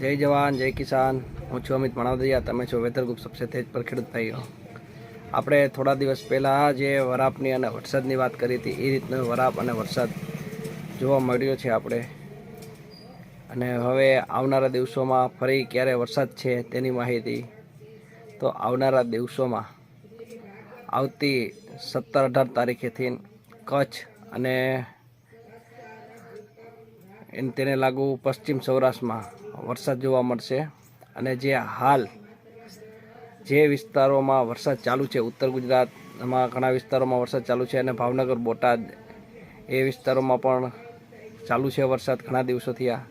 જય જવાન, જય કિસાન. હું છું અમિત મણાવદરિયા. તમે છો વેધર ગ્રુપ સબસે તેજ પર ખેડૂત ભાઈઓ. આપણે થોડા દિવસ પહેલાં જે વરાપની અને વરસાદની વાત કરી હતી, એ રીતનો વરાપ અને વરસાદ જોવા મળ્યો છે આપણે. અને હવે આવનારા દિવસોમાં ફરી ક્યારે વરસાદ છે તેની માહિતી. તો આવનારા દિવસોમાં આવતી સત્તર અઢાર તારીખેથી કચ્છ અને એન તેને લાગુ પશ્ચિમ સૌરાષ્ટ્રમાં વરસાદ જોવા મળશે. અને જે હાલ જે વિસ્તારોમાં વરસાદ ચાલુ છે, ઉત્તર ગુજરાતમાં ઘણા વિસ્તારોમાં વરસાદ ચાલુ છે અને ભાવનગર, બોટાદ એ વિસ્તારોમાં પણ ચાલુ છે વરસાદ ઘણા દિવસોથી આ.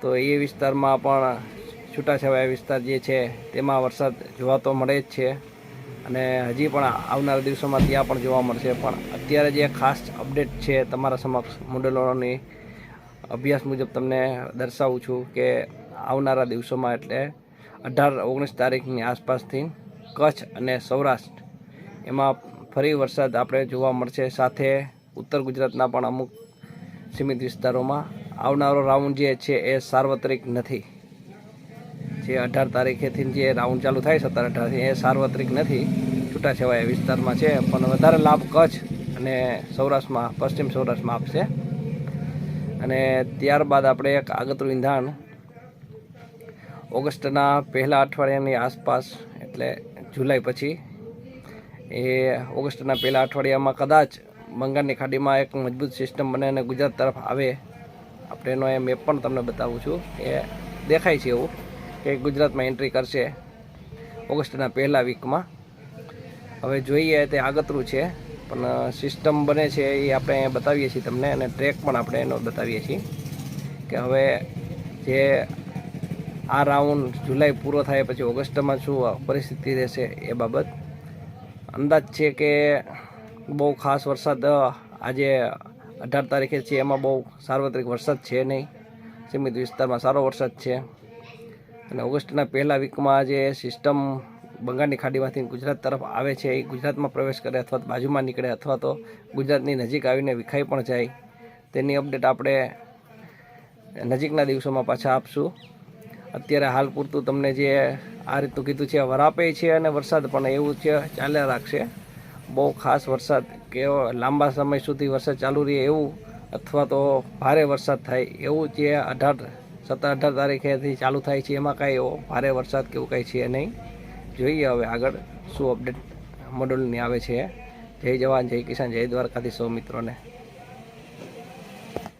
તો એ વિસ્તારમાં પણ છૂટાછવાયા વિસ્તાર જે છે, તેમાં વરસાદ જોવા તો મળે જ છે. અને હજી પણ આવનારા દિવસોમાં ત્યાં પણ જોવા મળશે. પણ અત્યારે જે ખાસ અપડેટ છે તમારા સમક્ષ મોડેલોની અભ્યાસ મુજબ તમને દર્શાવું છું કે આવનારા દિવસોમાં એટલે અઢાર, ઓગણીસ તારીખની આસપાસથી કચ્છ અને સૌરાષ્ટ્ર, એમાં ફરી વરસાદ આપણે જોવા મળશે. સાથે ઉત્તર ગુજરાતના પણ અમુક સીમિત વિસ્તારોમાં આવનારો રાઉન્ડ જે છે એ સાર્વત્રિક નથી. જે અઢાર તારીખેથી જે રાઉન્ડ ચાલુ થાય સત્તર અઢારથી એ સાર્વત્રિક નથી. છૂટાછવાયા વિસ્તારમાં છે, પણ વધારે લાભ કચ્છ અને સૌરાષ્ટ્રમાં, પશ્ચિમ સૌરાષ્ટ્રમાં આપશે. અને ત્યારબાદ આપણે એક આગતરું ઈંધાણ. ઓગસ્ટના પહેલા અઠવાડિયાની આસપાસ, એટલે જુલાઈ પછી, એ ઓગસ્ટના પહેલા અઠવાડિયામાં કદાચ બંગાળની ખાડીમાં એક મજબૂત સિસ્ટમ બને અને ગુજરાત તરફ આવે. આપણે એનો એ મેપ પણ તમને બતાવું છું. એ દેખાય છે એવું કે ગુજરાતમાં એન્ટ્રી કરશે ઓગસ્ટના પહેલા વીકમાં. હવે જોઈએ તે આગતરું છે. પણ સિસ્ટમ બને છે એ આપણે બતાવીએ છીએ તમને અને ટ્રેક પણ આપણે એનો બતાવીએ છીએ કે હવે જે આ રાઉન્ડ જુલાઈ પૂરો થાય પછી ઓગસ્ટમાં શું પરિસ્થિતિ રહેશે એ બાબત. અંદાજ છે કે બહુ ખાસ વરસાદ આજે અઢાર તારીખે છે, એમાં બહુ સાર્વત્રિક વરસાદ છે નહીં. સીમિત વિસ્તારમાં સારો વરસાદ છે. અને ઓગસ્ટના પહેલા વીકમાં જે સિસ્ટમ બંગાળની ખાડીમાંથી ગુજરાત તરફ આવે છે, એ ગુજરાતમાં પ્રવેશ કરે અથવા તો બાજુમાં નીકળે અથવા તો ગુજરાતની નજીક આવીને વિખાઈ પણ જાય. તેની અપડેટ આપણે નજીકના દિવસોમાં પાછા આપશું. અત્યારે હાલ પૂરતું તમને જે આ રીતનું કીધું છે વરાપે છે અને વરસાદ પણ એવું છે ચાલ્યા રાખશે. બહુ ખાસ વરસાદ કે લાંબા સમય સુધી વરસાદ ચાલુ રહે એવું અથવા તો ભારે વરસાદ થાય એવું જે અઢાર, સત્તર, અઢાર તારીખેથી ચાલુ થાય છે, એમાં કાંઈ એવો ભારે વરસાદ કે એવું કાંઈ છે નહીં. જોઈએ હવે આગળ શું અપડેટ મોડલની આવે છે. જય જવાન, જય કિસાન, જય દ્વારકાથી સૌ મિત્રોને.